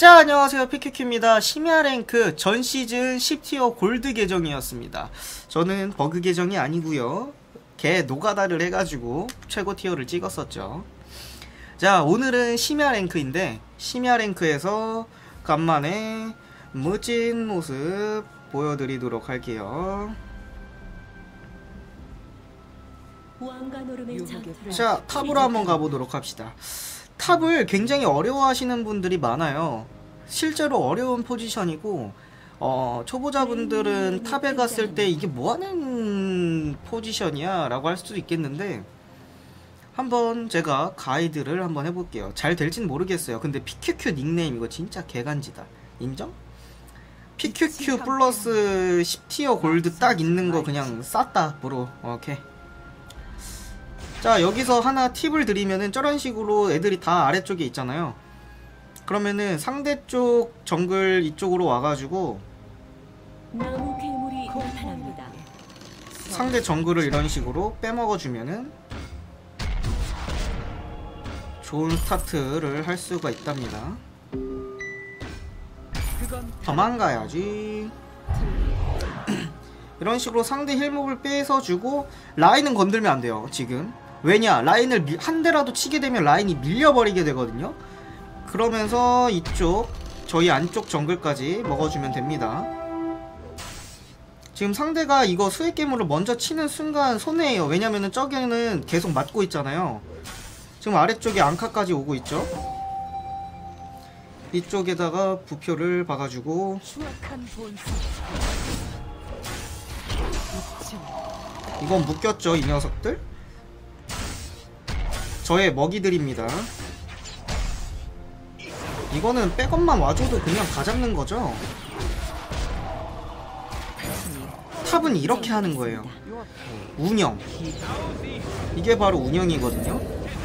자 안녕하세요. 피큐큐입니다. 심야랭크 전 시즌 10티어 골드 계정이었습니다. 저는 버그 계정이 아니고요. 개 노가다를 해가지고 최고 티어를 찍었었죠. 자 오늘은 심야랭크인데 심야랭크에서 간만에 멋진 모습 보여드리도록 할게요. 자 탑으로 한번 가보도록 합시다 탑을 굉장히 어려워하시는 분들이 많아요. 실제로 어려운 포지션이고 어, 초보자분들은 탑에 갔을 때 이게 뭐하는 포지션이야 라고 할 수도 있겠는데 한번 제가 가이드를 한번 해볼게요. 잘 될진 모르겠어요. 근데 PQQ 닉네임 이거 진짜 개간지다. 인정? PQQ 플러스 10티어 골드 딱 있는 거 그냥 쌌다 브로 오케이 자 여기서 하나 팁을 드리면은 저런 식으로 애들이 다 아래쪽에 있잖아요. 그러면은 상대 쪽 정글 이쪽으로 와가지고 나무 괴물이 나타납니다. 상대 정글을 이런 식으로 빼먹어주면은 좋은 스타트를 할 수가 있답니다. 도망가야지. 이런 식으로 상대 힐목을 빼서 주고 라인은 건들면 안 돼요 지금 왜냐 라인을 미, 한 대라도 치게 되면 라인이 밀려버리게 되거든요. 그러면서 이쪽 저희 안쪽 정글까지 먹어주면 됩니다. 지금 상대가 이거 수액 괴물을 먼저 치는 순간 손해예요. 왜냐면은 저기는 계속 맞고 있잖아요. 지금 아래쪽에 앙카까지 오고 있죠? 이쪽에다가 부표를 박아주고. 이건 묶였죠 이 녀석들 저의 먹이들입니다. 이거는 백업만 와줘도 그냥 다 잡는 거죠? 탑은 이렇게 하는 거예요. 운영. 이게 바로 운영이거든요.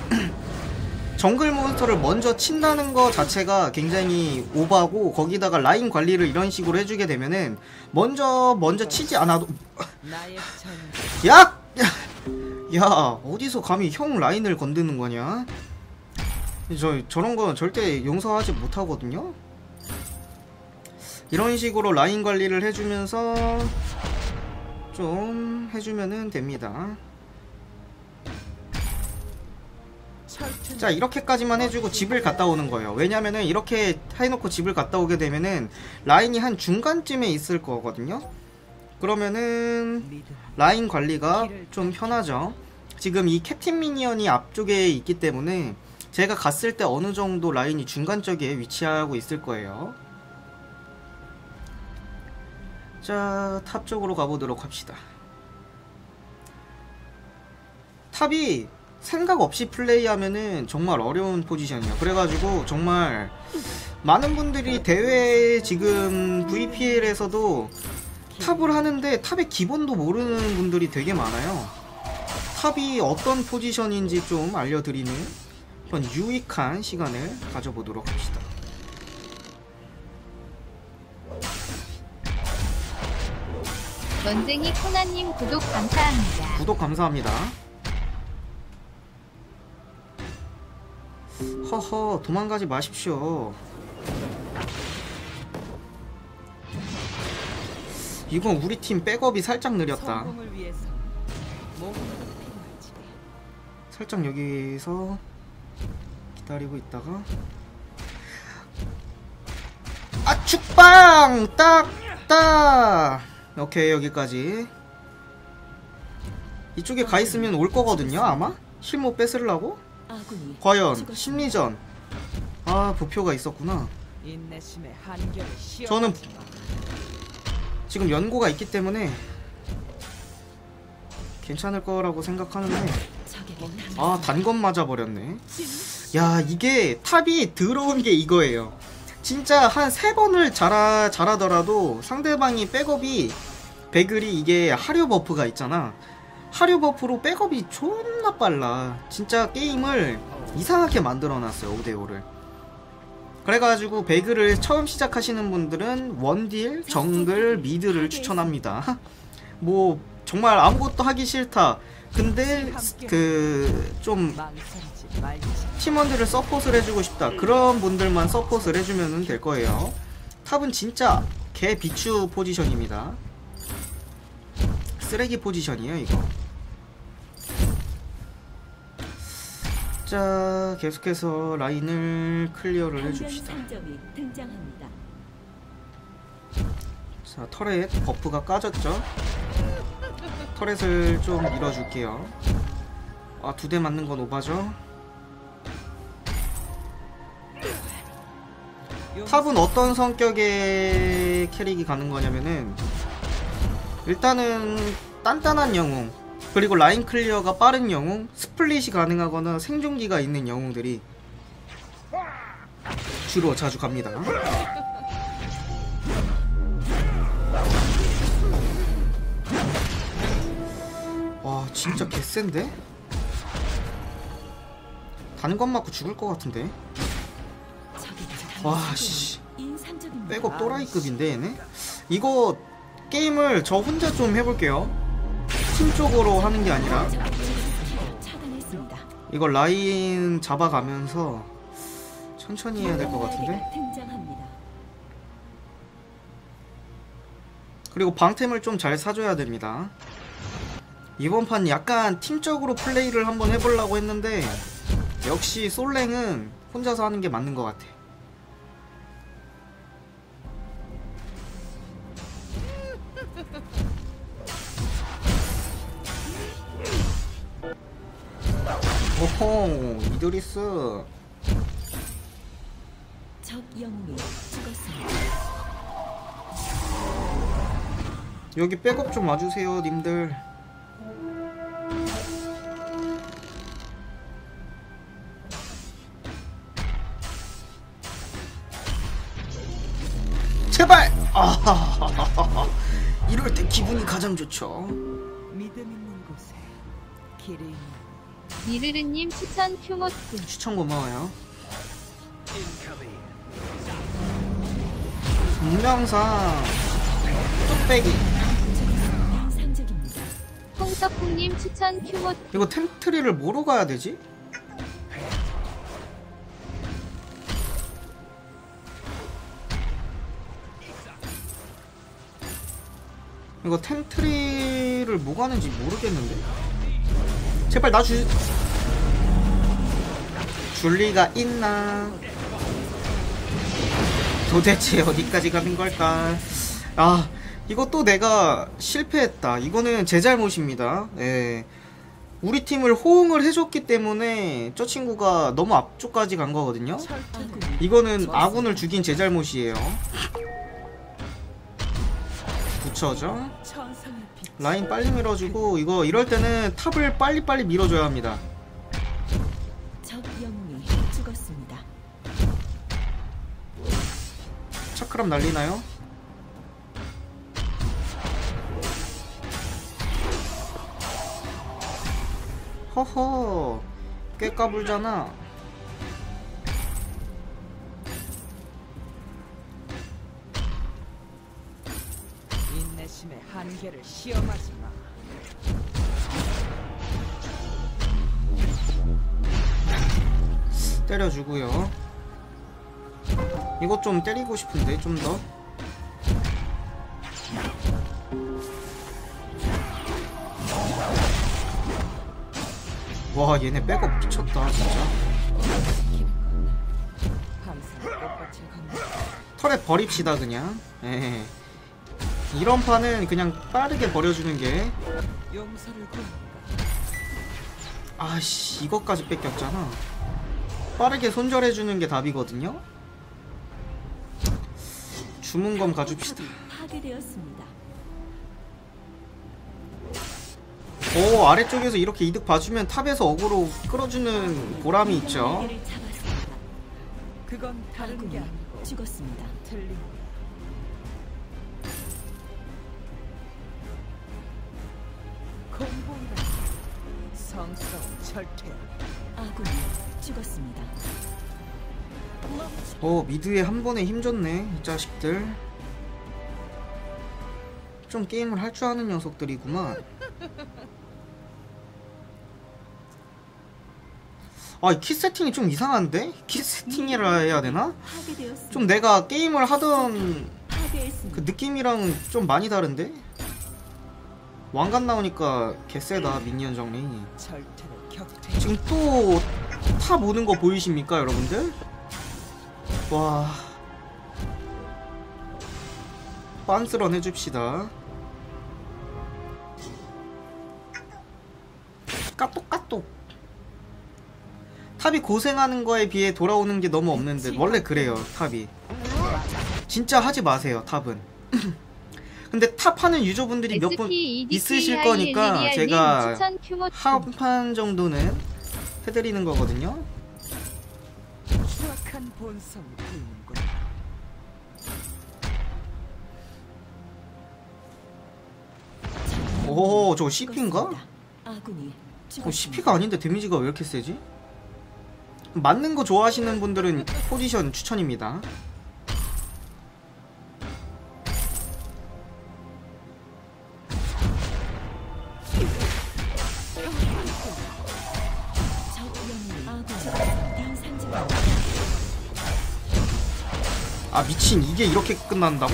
정글 몬스터를 먼저 친다는 거 자체가 굉장히 오버하고 거기다가 라인 관리를 이런 식으로 해주게 되면은 먼저 먼저 치지 않아도 야! 야 어디서 감히 형 라인을 건드는 거냐? 저 저런 건 절대 용서하지 못하거든요? 이런 식으로 라인 관리를 해주면서 좀 해주면은 됩니다. 자 이렇게까지만 해주고 집을 갔다 오는 거예요. 왜냐면은 이렇게 해놓고 집을 갔다 오게 되면은 라인이 한 중간쯤에 있을 거거든요? 그러면은 라인 관리가 좀 편하죠 지금 이 캡틴 미니언이 앞쪽에 있기 때문에 제가 갔을 때 어느 정도 라인이 중간 쪽에 위치하고 있을 거예요. 자 탑 쪽으로 가보도록 합시다. 탑이 생각 없이 플레이하면은 정말 어려운 포지션이야. 그래가지고 정말 많은 분들이 대회 지금 VPL에서도 탑을 하는데 탑의 기본도 모르는 분들이 되게 많아요 탑이 어떤 포지션인지 좀 알려드리는 그런 유익한 시간을 가져보도록 합시다. 전쟁이 코나님 구독 감사합니다. 구독 감사합니다. 허허 도망가지 마십시오. 이건 우리 팀 백업이 살짝 느렸다 살짝 여기서 기다리고 있다가 아 축방 딱딱! 오케이 여기까지. 이쪽에 가 있으면 올 거거든요 아마? 실무 뺏으려고? 과연 심리전. 아 부표가 있었구나. 저는 지금 연고가 있기 때문에 괜찮을 거라고 생각하는데 아 단검 맞아버렸네. 야 이게 탑이 들어온 게 이거예요. 진짜 한 세 번을 잘하, 잘하더라도 상대방이 백업이 배글이 이게 하류 버프가 있잖아. 하류 버프로 백업이 존나 빨라. 진짜 게임을 이상하게 만들어놨어요 5대5를. 그래가지고 배그를 처음 시작하시는 분들은 원딜, 정글, 미드를 추천합니다. 뭐 정말 아무것도 하기 싫다 근데 그 좀 팀원들을 서폿을 해주고 싶다. 그런 분들만 서폿을 해주면 될 거예요. 탑은 진짜 개 비추 포지션입니다. 쓰레기 포지션이에요 이거. 자 계속해서 라인을 클리어를 해줍시다. 자 터렛 버프가 까졌죠 터렛을 좀 밀어줄게요. 아 두 대 맞는 건 오바죠? 탑은 어떤 성격의 캐릭이 가는 거냐면은 일단은 단단한 영웅 그리고 라인 클리어가 빠른 영웅 스플릿이 가능하거나 생존기가 있는 영웅들이 주로 자주 갑니다 진짜 개센데? 단건 맞고 죽을 것 같은데 와씨. 백업 또라이급인데 얘네? 이거 게임을 저 혼자 좀 해볼게요 팀적으로 하는 게 아니라. 이거 라인 잡아가면서 천천히 해야 될 것 같은데? 그리고 방템을 좀 잘 사줘야 됩니다 이번 판 약간 팀적으로 플레이를 한번 해보려고 했는데 역시 솔랭은 혼자서 하는 게 맞는 것 같아. 오호 이드리스. 적 영웅이 죽었습니다. 여기 백업 좀 와주세요 님들 제발 아 이럴 때 기분이 가장 좋죠 믿음 있는 곳에 길이 미르르님 추천 큐모스. 추천 고마워요 운명상 뚝배기. 홍석풍님 추천 큐모스. 이거 템트리를 뭐로 가야 되지? 이거 템트리를 뭐 가는지 모르겠는데? 제발 나 주... 줄 리가 있나? 도대체 어디까지 가는 걸까? 아 이것도 내가 실패했다. 이거는 제 잘못입니다. 예. 우리 팀을 호응을 해줬기 때문에 저 친구가 너무 앞쪽까지 간 거거든요. 이거는 아군을 죽인 제 잘못이에요 빛 라인 빨리 밀어주고 이거 이럴 때는 탑을 빨리빨리 밀어줘야 합니다. 차크람 날리나요? 허허 꽤 까불잖아 한계를 시험하지 마. 때려주고요. 이것 좀 때리고 싶은데 좀 더. 와 얘네 백업 미쳤다 진짜. 털에 버립시다 그냥. 예. 이런 판은 그냥 빠르게 버려주는 게. 아씨 이것까지 뺏겼잖아 빠르게 손절해주는 게 답이거든요 주문검 가줍시다. 오 아래쪽에서 이렇게 이득 봐주면 탑에서 어그로 끌어주는 보람이 있죠. 그건 다른 게 죽었습니다. 틀린 절퇴. 아군이 죽었습니다. 오 미드에 한 번에 힘줬네 이 자식들 좀 게임을 할 줄 아는 녀석들이구만 아, 키 세팅이 좀 이상한데? 키 세팅이라 해야 되나? 좀 내가 게임을 하던. 그 느낌이랑은 좀 많이 다른데? 왕관 나오니까 개쎄다 미니언 정리. 지금 또 탑 오는 거 보이십니까 여러분들? 와. 빤스런 해줍시다. 까똑까똑. 탑이 고생하는 거에 비해 돌아오는 게 너무 없는데 원래 그래요 탑이. 진짜 하지 마세요 탑은 근데 탑 하는 유저분들이 몇 분 있으실 거니까 제가 추천 큐모트 한판 정도는 해드리는 거거든요. 추악한 본성 보이는군. 오, 저거 CP인가? 어. CP가 아닌데 데미지가 왜 이렇게 세지? 맞는 거 좋아하시는 분들은 포지션 추천입니다. 미친 이게 이렇게 끝난다고?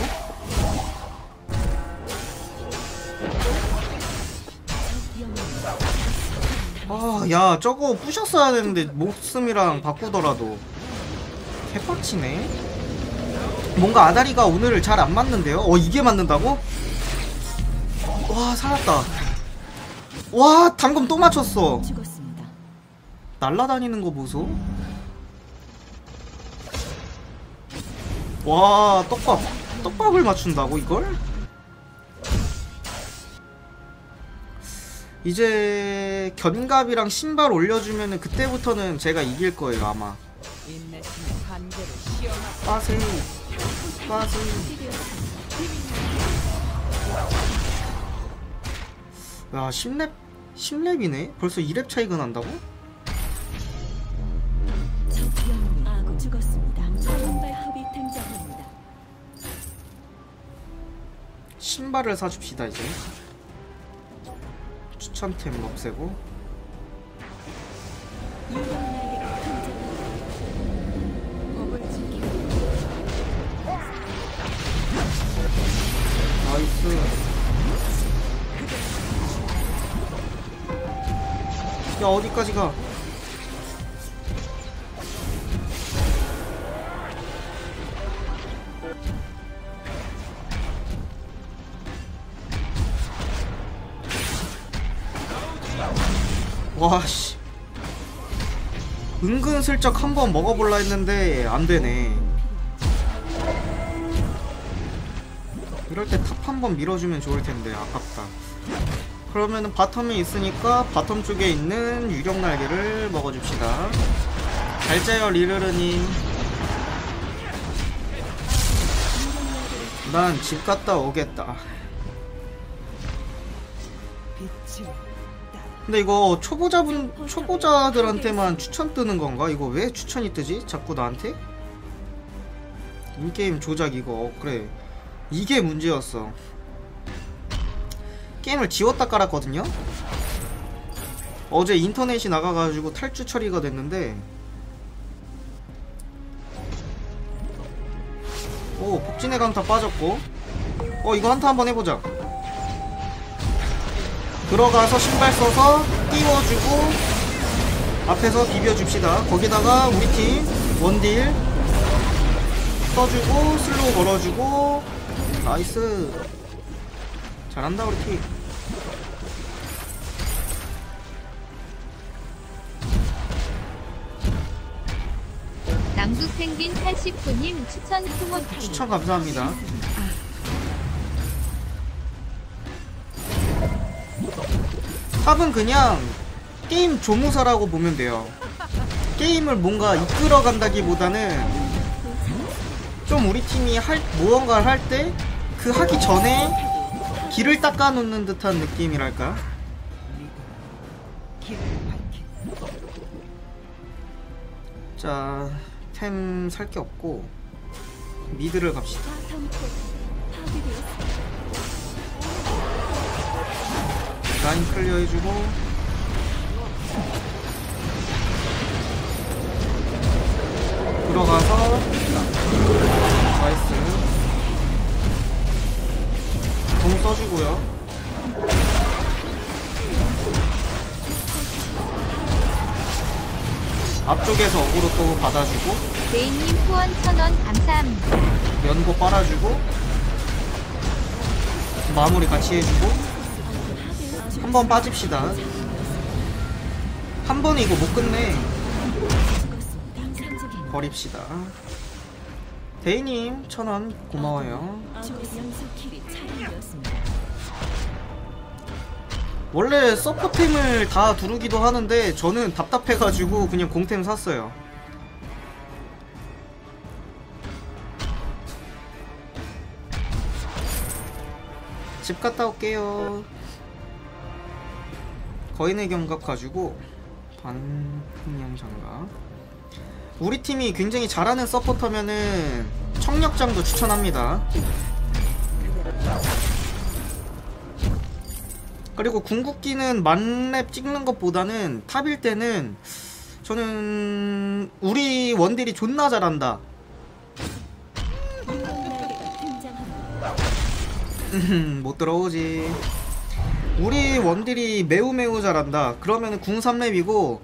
아, 야 저거 부셨어야 되는데 목숨이랑 바꾸더라도 개빡치네. 뭔가 아다리가 오늘 잘 안 맞는데요? 어 이게 맞는다고? 와 살았다. 와 당금 또 맞췄어. 날라다니는 거 보소. 와 떡밥 떡밥을 맞춘다고 이걸? 이제 견갑이랑 신발 올려주면은 그때부터는 제가 이길 거예요 아마. 빠세 빠세. 야 10렙 10렙이네. 벌써 2렙 차이가 난다고? 신발을 사줍시다 이제. 추천템 없애고. 나이스. 야 어디까지 가 와씨 은근슬쩍 한 번 먹어볼라 했는데 안되네 이럴 때 탑 한 번 밀어주면 좋을 텐데 아깝다. 그러면은 바텀에 있으니까 바텀 쪽에 있는 유령 날개를 먹어줍시다. 잘 자요 리르르님. 난 집 갔다 오겠다. 근데 이거 초보자분 초보자들한테만 추천 뜨는 건가? 이거 왜 추천이 뜨지? 자꾸 나한테? 인게임 조작 이거. 어, 그래. 이게 문제였어. 게임을 지웠다 깔았거든요? 어제 인터넷이 나가가지고 탈주 처리가 됐는데. 오 복진의 강타 빠졌고. 어 이거 한타 한번 해보자 들어가서 신발 써서 띄워주고 앞에서 비벼줍시다. 거기다가 우리 팀 원딜 써주고 슬로우 걸어주고 나이스. 잘한다 우리 팀. 낭두펭귄 89님 추천 큐모트 추천 감사합니다 탑은 그냥 게임 조무사라고 보면 돼요. 게임을 뭔가 이끌어 간다기보다는 좀 우리 팀이 할 무언가를 할 때 그 하기 전에 길을 닦아 놓는 듯한 느낌이랄까? 자 템 살 게 없고 미드를 갑시다 라인 클리어 해주고. 들어가서. 나이스. 공 써주고요. 앞쪽에서 어그로 또 받아주고. 데이님 후원 천원 감사합니다. 연고 빨아주고. 마무리 같이 해주고 한 번 빠집시다. 한 번에 이거 못 끝내. 버립시다. 데이님 천원 고마워요. 원래 서포템을 다 두르기도 하는데 저는 답답해가지고 그냥 공템 샀어요. 집 갔다 올게요 거인의 경갑 가지고 반풍량 장갑 우리 팀이 굉장히 잘하는 서포터면은 청력장도 추천합니다. 그리고 궁극기는 만렙 찍는 것보다는 탑일 때는 저는 우리 원딜이 존나 잘한다. 못 들어오지 우리 원딜이 매우 매우 잘한다 그러면은 궁 3렙이고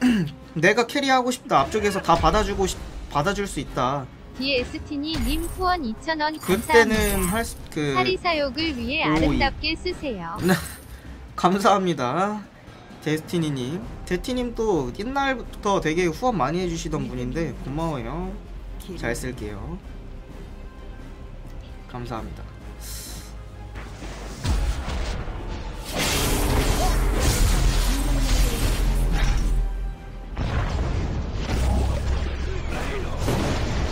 내가 캐리하고 싶다 앞쪽에서 다 받아주고 싶, 받아줄 수 있다 DST니 님 후원 2,000원 그때는 감사합니다. 할그 사리 사욕을 위해 오이. 아름답게 쓰세요. 감사합니다. 데스티니님. 데티님도 옛날부터 되게 후원 많이 해주시던 분인데 고마워요. 잘 쓸게요. 감사합니다.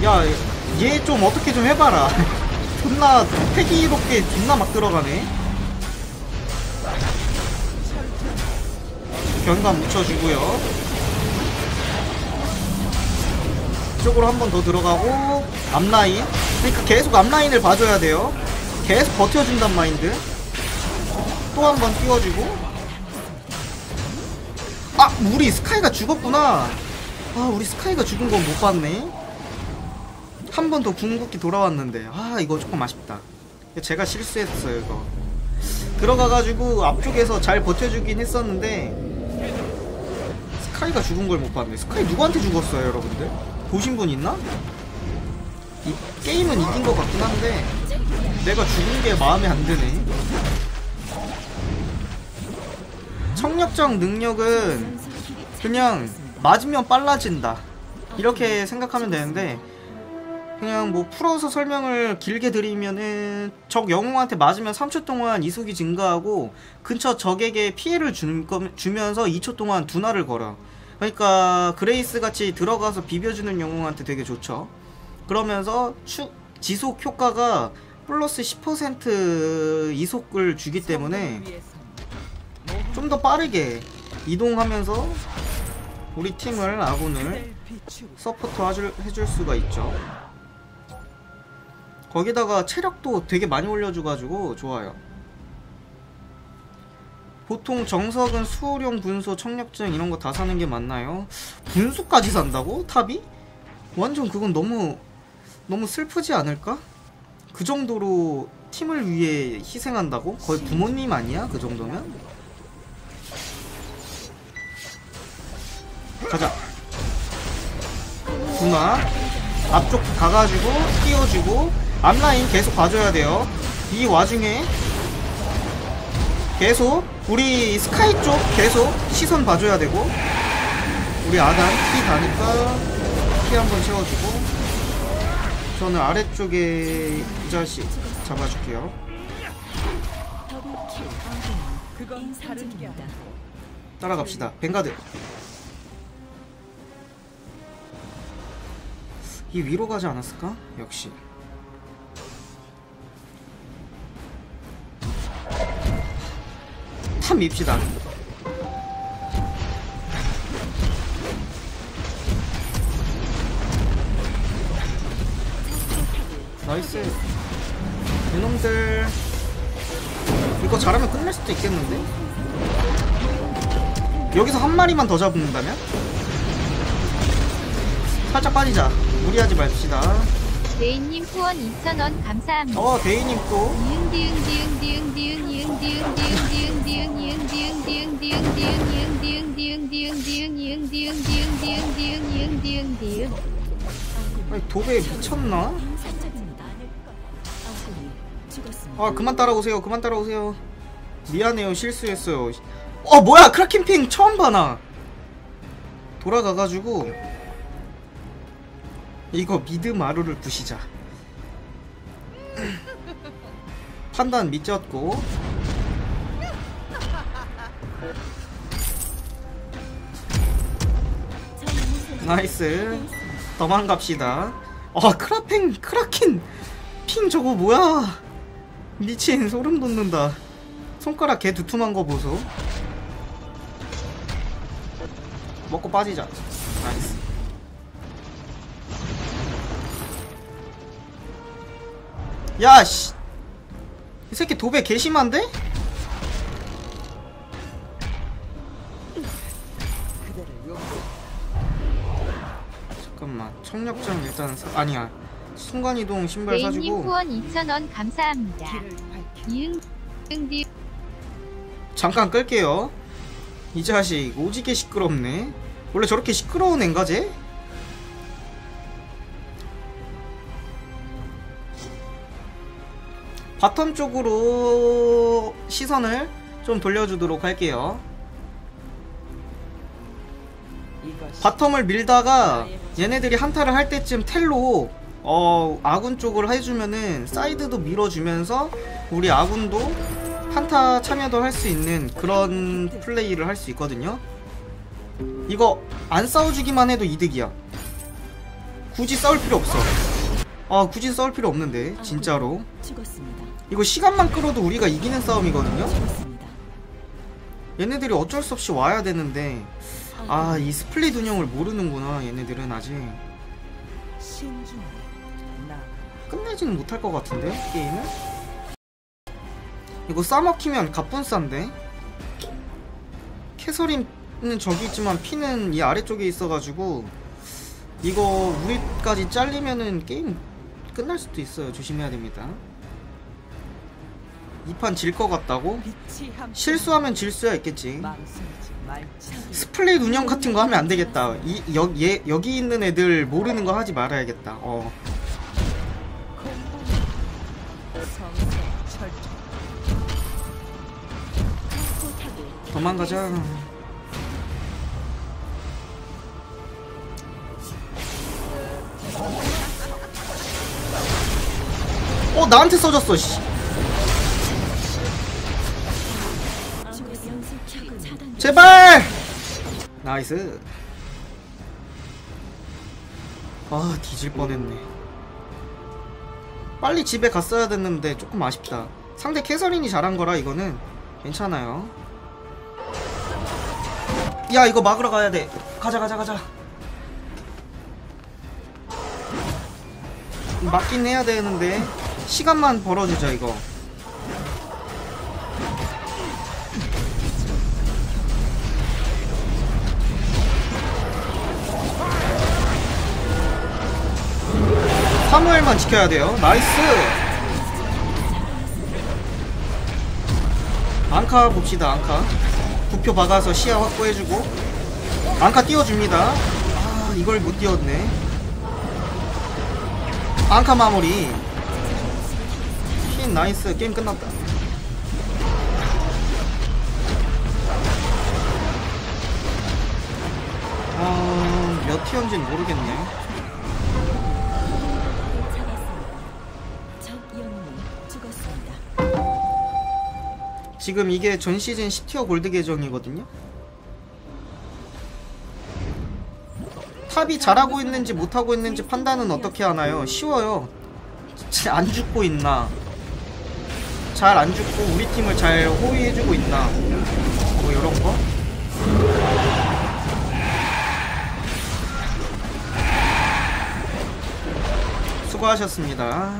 야, 얘 좀 어떻게 좀 해봐라. 존나 패기롭게 존나 막 들어가네. 견감 묻혀주고요. 이쪽으로 한 번 더 들어가고 앞라인. 그러니까 계속 앞라인을 봐줘야 돼요. 계속 버텨준단 마인드. 또 한 번 띄워주고. 아, 우리 스카이가 죽었구나. 아, 우리 스카이가 죽은 건 못 봤네. 한 번 더 궁극기 돌아왔는데. 아, 이거 조금 아쉽다. 제가 실수했어요, 이거. 들어가가지고 앞쪽에서 잘 버텨주긴 했었는데 스카이가 죽은 걸 못 봤네. 스카이 누구한테 죽었어요, 여러분들? 보신 분 있나? 이 게임은 이긴 것 같긴 한데 내가 죽은 게 마음에 안 드네. 청력장 능력은 그냥 맞으면 빨라진다. 이렇게 생각하면 되는데 그냥 뭐 풀어서 설명을 길게 드리면은 적 영웅한테 맞으면 3초 동안 이속이 증가하고 근처 적에게 피해를 주, 주면서 2초 동안 둔화를 걸어. 그러니까 그레이스 같이 들어가서 비벼주는 영웅한테 되게 좋죠. 그러면서 추, 지속 효과가 플러스 10% 이속을 주기 때문에 좀 더 빠르게 이동하면서 우리 팀을 아군을 서포트 해줄 수가 있죠. 거기다가 체력도 되게 많이 올려줘가지고 좋아요. 보통 정석은 수호령, 분소, 청력증 이런 거 다 사는 게 맞나요? 분소까지 산다고? 탑이? 완전 그건 너무 너무 슬프지 않을까? 그 정도로 팀을 위해 희생한다고? 거의 부모님 아니야? 그 정도면? 가자. 누나 앞쪽 가가지고 띄워주고 앞라인 계속 봐줘야 돼요. 이 와중에 계속 우리 스카이 쪽 계속 시선 봐줘야 되고 우리 아단 키 가니까 키 한번 채워주고 저는 아래쪽에 이 자식 잡아줄게요. 따라갑시다. 뱅가드. 이 위로 가지 않았을까? 역시. 탑 밉시다. 나이스. 이놈들. 이거 잘하면 끝낼 수도 있겠는데? 여기서 한 마리만 더 잡는다면? 살짝 빠지자 무리하지 맙시다 레인님 후원 2,000원 감사합니다. 어 대인님 또 니응 디응 디응 디응 디응 니응 디응 디응 디응 디응 니응 디응 디응 디응 디응 니응 디응 디응 디응 디응 니응 디응 디응 디응 디응 니응 디응 디응 아니 도배 미쳤나? 아 그만 따라오세요 그만 따라오세요 미안해요 실수했어요 어 뭐야 크라켄핑 처음 봐나 돌아가가지고 이거 미드 마루를 부시자. 판단 미쳤고. 나이스. 도망갑시다. 아 크라팽 크라켄 핑 저거 뭐야? 미친 소름 돋는다. 손가락 개 두툼한 거 보소. 먹고 빠지자. 나이스 야씨 이 새끼 도배 개심한데? 잠깐만 청력장 일단 사, 아니야 순간이동 신발 레인님 사주고 후원 2,000원 감사합니다. 디응 잠깐 끌게요. 이 자식 오지게 시끄럽네. 원래 저렇게 시끄러운 앤가 쟤? 바텀 쪽으로 시선을 좀 돌려주도록 할게요. 바텀을 밀다가 얘네들이 한타를 할 때쯤 텔로 어 아군 쪽을 해주면은 사이드도 밀어주면서 우리 아군도 한타 참여도 할 수 있는 그런 플레이를 할 수 있거든요. 이거 안 싸워주기만 해도 이득이야. 굳이 싸울 필요 없어. 아 굳이 싸울 필요 없는데 진짜로. 이거 시간만 끌어도 우리가 이기는 싸움이거든요. 얘네들이 어쩔 수 없이 와야 되는데 아 이 스플릿 운영을 모르는구나 얘네들은 아직. 끝내지는 못할 것 같은데 게임을 이거 싸먹히면 갑분싼데? 캐서린은 저기 있지만 피는 이 아래쪽에 있어가지고 이거 우리까지 잘리면은 게임 끝날 수도 있어요 조심해야 됩니다 이 판 질 것 같다고? 실수하면 질 수야 있겠지. 스플릿 운영 같은 거 하면 안 되겠다. 이, 여, 얘, 여기 있는 애들 모르는 거 하지 말아야겠다. 어. 도망가자. 어, 나한테 써졌어, 씨. 제발! 나이스. 아, 뒤질 뻔했네. 빨리 집에 갔어야 됐는데 조금 아쉽다. 상대 캐서린이 잘한 거라 이거는 괜찮아요. 야, 이거 막으러 가야 돼. 가자, 가자, 가자. 막긴 해야 되는데 시간만 벌어주자 이거. 사무엘만 지켜야 돼요. 나이스. 앙카 봅시다. 앙카. 부표 박아서 시야 확보해주고 앙카 띄워줍니다. 아 이걸 못 띄웠네. 앙카 마무리. 흰 나이스. 게임 끝났다. 아, 몇 티어인지는 모르겠네. 지금 이게 전 시즌 10티어 골드 계정이거든요. 탑이 잘하고 있는지 못하고 있는지 판단은 어떻게 하나요? 쉬워요. 잘안 죽고 있나? 잘 안 죽고 우리 팀을 잘 호위해주고 있나? 뭐 이런 거? 수고하셨습니다.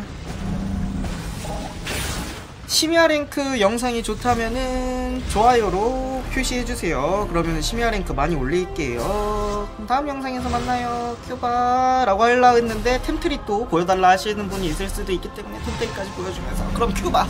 심야 랭크 영상이 좋다면은 좋아요로 표시해주세요. 그러면 심야 랭크 많이 올릴게요. 다음 영상에서 만나요. 큐바 라고 하려고 했는데 템트리 또 보여달라 하시는 분이 있을 수도 있기 때문에 템트리까지 보여주면서 그럼 큐바